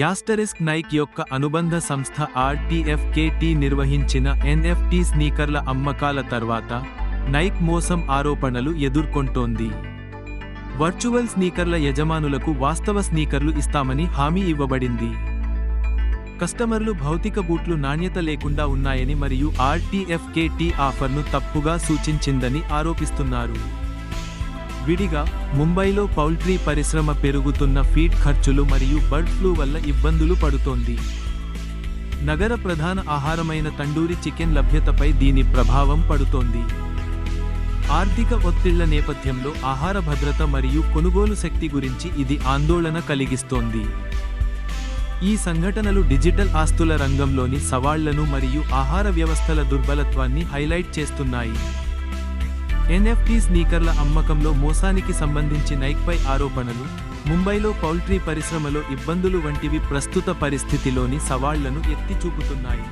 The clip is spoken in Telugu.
యాస్టరిస్క్ నైక్ యొక్క అనుబంధ సంస్థ ఆర్టీఎఫ్కేటీ నిర్వహించిన ఎన్ఎఫ్టీ స్నీకర్ల అమ్మకాల తర్వాత నైక్ మోసం ఆరోపణలు ఎదుర్కొంటోంది. వర్చువల్ స్నీకర్ల యజమానులకు వాస్తవ స్నీకర్లు ఇస్తామని హామీ ఇవ్వబడింది. కస్టమర్లు భౌతిక బూట్లు నాణ్యత లేకుండా ఉన్నాయని మరియు ఆర్టీఎఫ్కేటీ ఆఫర్ను తప్పుగా సూచించిందని ఆరోపిస్తున్నారు. విడిగా ముంబైలో పౌల్ట్రీ పరిశ్రమ పెరుగుతున్న ఫీడ్ ఖర్చులు మరియు బర్డ్ ఫ్లూ వల్ల ఇబ్బందులు పడుతోంది. నగర ప్రధాన ఆహారమైన తండూరి చికెన్ లభ్యతపై దీని ప్రభావం పడుతోంది. ఆర్థిక ఒత్తిళ్ళ నేపథ్యంలో ఆహార భద్రత మరియు కొనుగోలు శక్తి గురించి ఇది ఆందోళన కలిగిస్తోంది. ఈ సంఘటనలు డిజిటల్ ఆస్తుల రంగంలోని సవాళ్ళను మరియు ఆహార వ్యవస్థల దుర్బలత్వాన్ని హైలైట్ చేస్తున్నాయి. ఎన్ఎఫ్టీ స్నీకర్ల అమ్మకంలో మోసానికి సంబంధించి నైక్పై ఆరోపణలు ముంబైలో పౌల్ట్రీ పరిశ్రమలో ఇబ్బందులు వంటివి ప్రస్తుత పరిస్థితిలోని సవాళ్ళను ఎత్తి చూపుతున్నాయి.